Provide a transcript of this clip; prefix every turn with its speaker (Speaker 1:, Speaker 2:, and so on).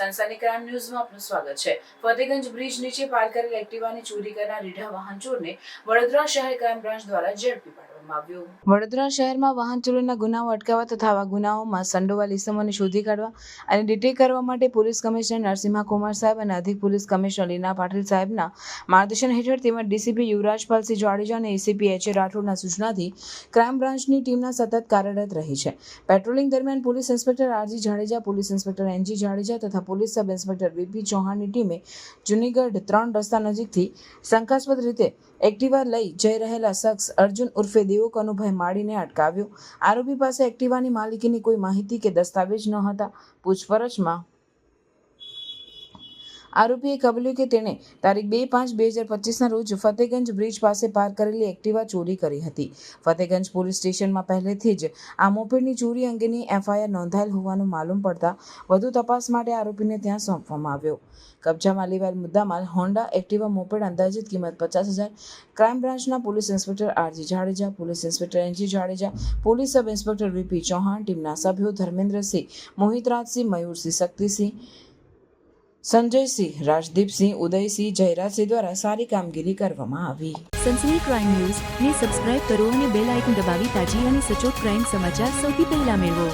Speaker 1: નમસ્કાર ક્રાઇમ ન્યૂઝમાં આપનું સ્વાગત છે. ફતેગંજ બ્રિજ નીચે પાર્ક કરેલ એક્ટિવાની ચોરી કરનાર રીઢા વાહન ચોરને વડોદરા શહેર ક્રાઇમ બ્રાન્ચ દ્વારા ઝડપી પાડવામાં વડોદરા શહેરમાં વાહન ચોરીના ગુનાઓ અટકાવવા તથા આવા ગુનાઓમાં સંડોવાલ ઇસમોને શોધી કાઢવા અને ડિટેક્ટ કરવા માટે પોલીસ કમિશનર નરસિંહા કુમાર સાહેબ અને અધિક પોલીસ કમિશનર લીના પાટીલ સાહેબના માર્ગદર્શન હેઠળ તેમજ ડીસીપી યુવરાજપાલસિંહ જાડેજા અને એસીપી એચ એ રાઠોડના સૂચનાથી ક્રાઇમ બ્રાન્ચની ટીમના સતત કાર્યરત રહી છે. પેટ્રોલિંગ દરમિયાન police inspector RG Jadeja, police inspector NG Jadeja તથા પોલીસ સબ ઇન્સ્પેક્ટર વીપી ચૌહાણની ટીમે જુનીગઢ ત્રણ રસ્તા નજીકથી શંકાસ્પદ રીતે એક્ટિવા લઈ જઈ રહેલા શખ્સ અર્જુન ઉર્ફે દેવો કનુભાઈ માળીને અટકાવ્યો. આરોપી પાસે એક્ટિવાની માલિકીની કોઈ માહિતી કે દસ્તાવેજ ન હતા. પૂછપરછમાં આરોપીએ કબલ્યું કે તેણે તારીખ બે પાંચ બે હજાર પચીસના રોજ ફતેગંજ બ્રિજ પાસે પાર્ક કરેલી એક્ટિવા ચોરી કરી હતી. ફતેગંજ પોલીસ સ્ટેશનમાં પહેલેથી જ આ મોપેડની ચોરી અંગેની એફઆઈઆર નોંધાયેલ હોવાનું માલુમ પડતા વધુ તપાસ માટે આરોપીને ત્યાં સોંપવામાં આવ્યો. કબજામાં લેવાયેલ મુદ્દામાલ હોન્ડા એક્ટિવા મોપેડ અંદાજિત કિંમત પચાસ હજાર, ક્રાઇમ બ્રાન્ચના police inspector RG Jadeja, police inspector NG Jadeja, police sub inspector VP Chauhan, ટીમના સભ્યો ધર્મેન્દ્રસિંહ, મોહિતરાજસિંહ, મયુરસિંહ શક્તિસિંહ સંજયસિંહ, રાજદીપસિંહ, ઉદયસિંહ, જયરાજસિંહ દ્વારા સારી કામગીરી કરવામાં આવી.
Speaker 2: સનસની ક્રાઇમ ન્યૂઝ ને સબસ્ક્રાઇબ કરો અને બેલ આઇકન દબાવી તાજી અને સચોટ ક્રાઇમ સમાચાર સૌથી પહેલા મેળવો.